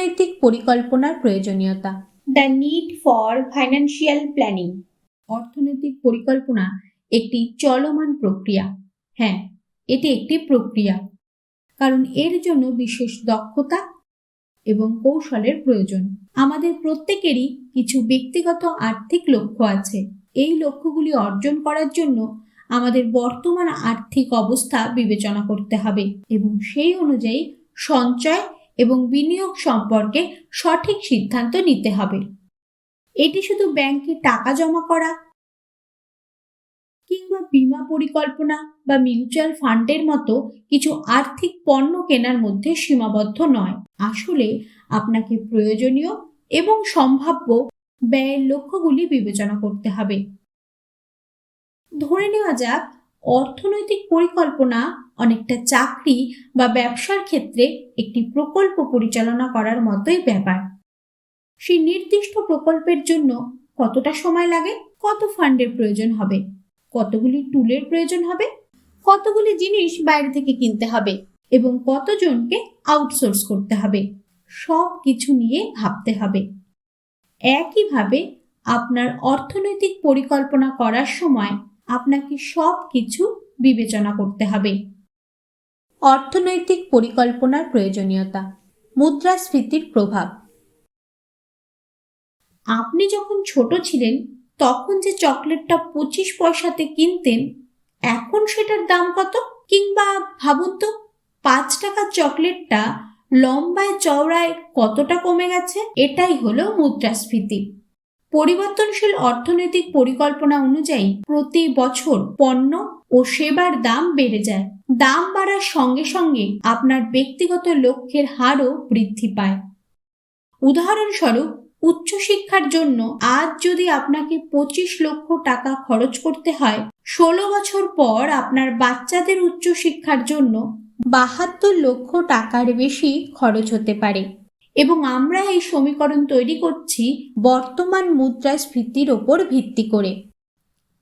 অর্থনৈতিক পরিকল্পনার প্রয়োজনীয়তা। The need for financial planning অর্থনৈতিক পরিকল্পনা একটি চলমান প্রক্রিয়া। হ্যাঁ এটি একটি প্রক্রিয়া। কারণ এর জন্য বিশেষ দক্ষতা এবং কৌশলের প্রয়োজন। আমাদের প্রত্যেকেরই কিছু ব্যক্তিগত আর্থিক লক্ষ্য আছে। এই লক্ষ্যগুলি অর্জন করার জন্য আমাদের বর্তমান আর্থিক অবস্থা বিবেচনা করতে হবে এবং সেই অনুযায়ী সঞ্চয় এবং বিনিয়োগ সম্পর্কে সঠিক সিদ্ধান্ত নিতে হবে। এটি শুধু ব্যাংকে টাকা জমা করা কিংবা বীমা পরিকল্পনা বা মিউচুয়াল ফান্ডের মতো কিছু আর্থিক পণ্য কেনার মধ্যে সীমাবদ্ধ নয়। আসলে আপনাকে প্রয়োজনীয় এবং সম্ভাব্য ব্যয়ের লক্ষ্যগুলি বিবেচনা করতে হবে। ধরে নেওয়া যাক অর্থনৈতিক পরিকল্পনা, অনেকটা চাকরি বা ব্যবসার ক্ষেত্রে একটি প্রকল্প পরিচালনা করার মতোই ব্যাপার। সেই নির্দিষ্ট প্রকল্পের জন্য কতটা সময় লাগে? কত ফান্ডের প্রয়োজন হবে? কতগুলি টুলের প্রয়োজন হবে? কতগুলি জিনিস বাইরে থেকে কিনতে হবে? এবং কতজনকে আউটসোর্স করতে হবে? সব কিছু নিয়ে ভাবতে হবে। একইভাবে আপনার অর্থনৈতিক পরিকল্পনা করার সময় আপনাকে সব কিছু বিবেচনা করতে হবে। অর্থনৈতিক পরিকল্পনার প্রয়োজনীয়তা, মুদ্রাস্ফীতির প্রভাব। আপনি যখন ছোট ছিলেন, তখন যে চকলেটটা পঁচিশ পয়সাতে কিনতেন, এখন সেটার দাম কত? কিংবা ভাবুন তো, পাঁচ টাকার চকলেটটা লম্বায় চওড়ায় কতটা কমে গেছে? এটাই হলো মুদ্রাস্ফীতি। পরিবর্তনশীল অর্থনৈতিক পরিকল্পনা অনুযায়ী প্রতি বছর পণ্য ও সেবার দাম বেড়ে যায়। দাম বাড়ার সঙ্গে সঙ্গে আপনার ব্যক্তিগত লক্ষ্যের হারও বৃদ্ধি পায়। উদাহরণস্বরূপ, উচ্চশিক্ষার জন্য আজ যদি আপনাকে পঁচিশ লক্ষ টাকা খরচ করতে হয়, ষোলো বছর পর আপনার বাচ্চাদের উচ্চশিক্ষার জন্য বাহাত্তর লক্ষ টাকার বেশি খরচ হতে পারে। এবং আমরা এই সমীকরণ তৈরি করছি বর্তমান মুদ্রাস্ফীতির ওপর ভিত্তি করে।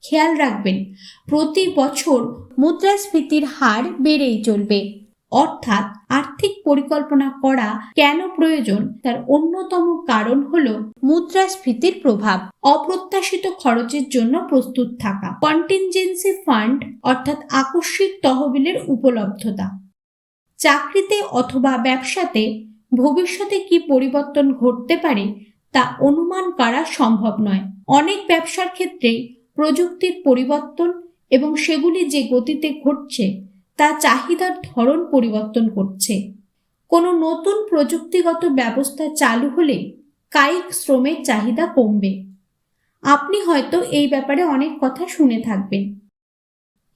খেয়াল রাখবেন, প্রতি বছর মুদ্রাস্ফীতির হার বেড়েই চলবে। অর্থাৎ আর্থিক পরিকল্পনা করা কেন প্রয়োজন? তার অন্যতম কারণ হল মুদ্রাস্ফীতির প্রভাব। অপ্রত্যাশিত খরচের জন্য প্রস্তুত থাকা। কন্টিনজেন্সি ফান্ড অর্থাৎ আকস্মিক তহবিলের উপলব্ধতা। চাকরিতে অথবা ব্যবসাতে ভবিষ্যতে কি পরিবর্তন ঘটতে পারে তা অনুমান করা সম্ভব নয়। অনেক ব্যবসার ক্ষেত্রেই প্রযুক্তির পরিবর্তন এবং সেগুলি যে গতিতে ঘটছে, তা চাহিদার ধরন পরিবর্তন করছে। কোনো নতুন প্রযুক্তিগত ব্যবস্থা চালু হলে কায়িক শ্রমের চাহিদা কমবে। আপনি হয়তো এই ব্যাপারে অনেক কথা শুনে থাকবেন।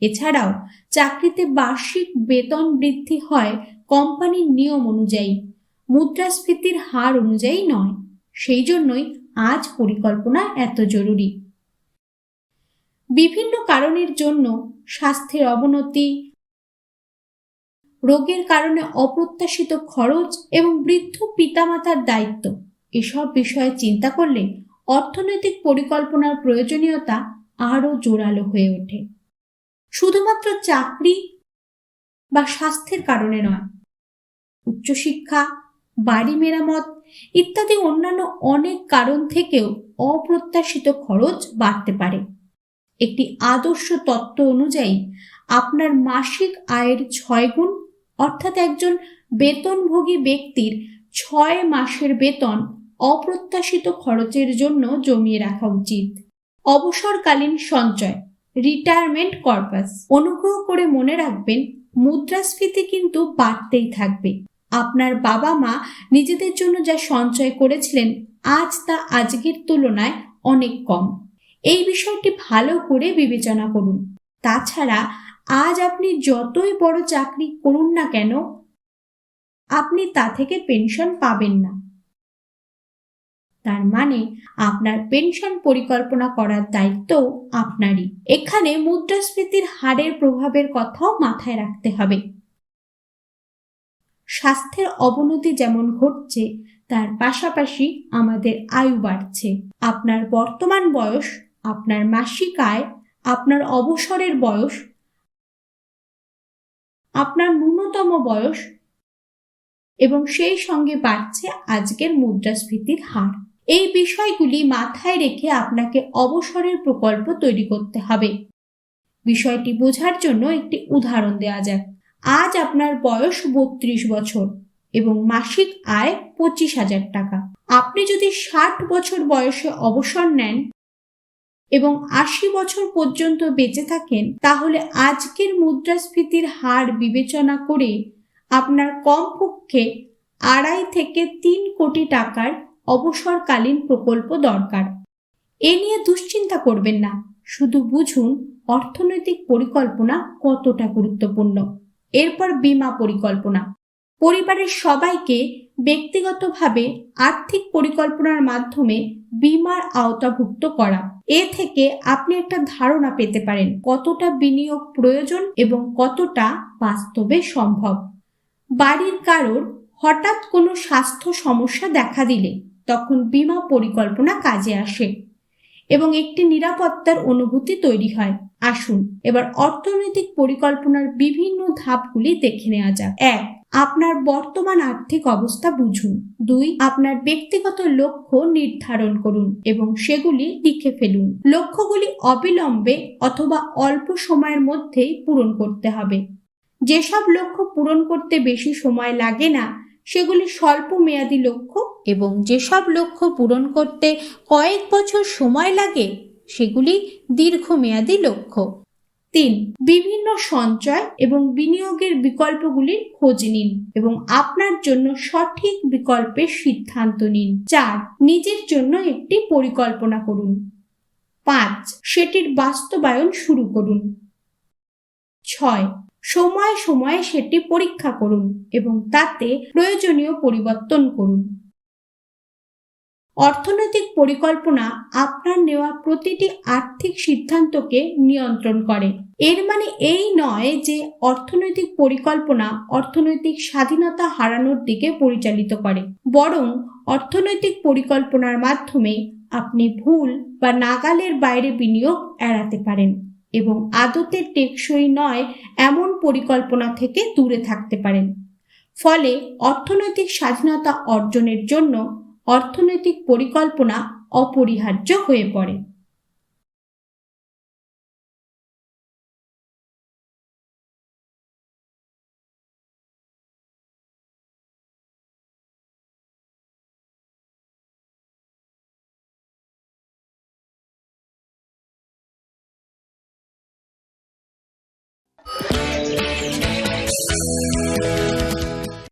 এছাড়াও, চাকরিতে বার্ষিক বেতন বৃদ্ধি হয় কোম্পানির নিয়ম অনুযায়ী। মুদ্রাস্ফীতির হার অনুযায়ী নয়। সেই জন্যই আজ পরিকল্পনা এত জরুরি। বিভিন্ন কারণের জন্য স্বাস্থ্যের অবনতি, রোগের কারণে অপ্রত্যাশিত খরচ এবং বৃদ্ধ পিতামাতার দায়িত্ব, এসব বিষয়ে চিন্তা করলে অর্থনৈতিক পরিকল্পনার প্রয়োজনীয়তা আরও জোরালো হয়ে ওঠে। শুধুমাত্র চাকরি বা স্বাস্থ্যের কারণে নয়, উচ্চশিক্ষা বাড়ি মেরামত ইত্যাদি অন্যান্য অনেক কারণ থেকেও অপ্রত্যাশিত খরচ বাড়তে পারে। একটি আদর্শ তত্ত্ব অনুযায়ী, আপনার মাসিক আয়ের ছয় গুণ অর্থাৎ একজন বেতনভোগী ব্যক্তির ছয় মাসের বেতন অপ্রত্যাশিত খরচের জন্য জমিয়ে রাখা উচিত। অবসরকালীন সঞ্চয়, রিটায়ারমেন্ট কর্পাস। অনুগ্রহ করে মনে রাখবেন, মুদ্রাস্ফীতি কিন্তু বাড়তেই থাকবে। আপনার বাবা মা নিজেদের জন্য যা সঞ্চয় করেছিলেন, আজ তা আজকের তুলনায় অনেক কম। এই বিষয়টি ভালো করে বিবেচনা করুন। তাছাড়া, আজ আপনি যতই বড় চাকরি করুন না কেন, আপনি তা থেকে পেনশন পাবেন না। তার মানে আপনার পেনশন পরিকল্পনা করার দায়িত্ব আপনারই। এখানে মুদ্রাস্ফীতির হারের প্রভাবের কথাও মাথায় রাখতে হবে। স্বাস্থ্যের অবনতি যেমন ঘটছে, তার পাশাপাশি আমাদের আয়ু বাড়ছে। আপনার বর্তমান বয়স, আপনার মাসিক আয়, আপনার অবসরের বয়স, আপনার ন্যূনতম বয়স এবং সেই সঙ্গে বাড়ছে আজকের মুদ্রাস্ফীতির হার। এই বিষয়গুলি মাথায় রেখে আপনাকে অবসরের প্রকল্প তৈরি করতে হবে। বিষয়টি বোঝার জন্য একটি উদাহরণ দেওয়া যাক। আজ আপনার বয়স বত্রিশ বছর এবং মাসিক আয় পঁচিশ হাজার টাকা। আপনি যদি ষাট বছর বয়সে অবসর নেন এবং আশি বছর পর্যন্ত বেঁচে থাকেন, তাহলে আজকের মুদ্রাস্ফীতির হার বিবেচনা করে আপনার কমপক্ষে আড়াই থেকে তিন কোটি টাকার অবসরকালীন প্রকল্প দরকার। এ নিয়ে দুশ্চিন্তা করবেন না, শুধু বুঝুন অর্থনৈতিক পরিকল্পনা কতটা গুরুত্বপূর্ণ। এরপর বীমা পরিকল্পনা। পরিবারের সবাইকে ব্যক্তিগতভাবে আর্থিক পরিকল্পনার মাধ্যমে বীমার আওতাভুক্ত করা। এ থেকে আপনি একটা ধারণা পেতে পারেন কতটা বিনিয়োগ প্রয়োজন এবং কতটা বাস্তবে সম্ভব। বাড়ির কারোর হঠাৎ কোনো স্বাস্থ্য সমস্যা দেখা দিলে তখন বীমা পরিকল্পনা কাজে আসে। এবং একটি নিরাপত্তার অনুভূতি তৈরি হয়। আসুন, এবার অর্থনৈতিক পরিকল্পনার বিভিন্ন ধাপগুলি দেখে নেওয়া যাক। এক, আপনার বর্তমান আর্থিক অবস্থা বুঝুন। দুই, আপনার ব্যক্তিগত লক্ষ্য নির্ধারণ করুন এবং সেগুলি লিখে ফেলুন। লক্ষ্যগুলি অবিলম্বে অথবা অল্প সময়ের মধ্যেই পূরণ করতে হবে। যেসব লক্ষ্য পূরণ করতে বেশি সময় লাগে না, সেগুলি স্বল্প মেয়াদী লক্ষ্য এবং যেসব লক্ষ্য পূরণ করতে কয়েক বছর সময় লাগে, সেগুলি দীর্ঘমেয়াদী লক্ষ্য। তিন, বিভিন্ন সঞ্চয় এবং বিনিয়োগের বিকল্পগুলির খোঁজ নিন এবং আপনার জন্য সঠিক বিকল্পের সিদ্ধান্ত নিন। চার, নিজের জন্য একটি পরিকল্পনা করুন। পাঁচ, সেটির বাস্তবায়ন শুরু করুন। ছয়, সময়ে সময়ে সেটি পরীক্ষা করুন এবং তাতে প্রয়োজনীয় পরিবর্তন করুন। অর্থনৈতিক পরিকল্পনা আপনার নেওয়া প্রতিটি আর্থিক সিদ্ধান্তকে নিয়ন্ত্রণ করে। এর মানে এই নয় যে অর্থনৈতিক পরিকল্পনা অর্থনৈতিক স্বাধীনতা হারানোর দিকে পরিচালিত করে। বরং অর্থনৈতিক পরিকল্পনার মাধ্যমে আপনি ভুল বা নাগালের বাইরে বিনিয়োগ এড়াতে পারেন এবং আদতে টেকসই নয় এমন পরিকল্পনা থেকে দূরে থাকতে পারেন। ফলে অর্থনৈতিক স্বাধীনতা অর্জনের জন্য অর্থনৈতিক পরিকল্পনা অপরিহার্য হয়ে পড়ে।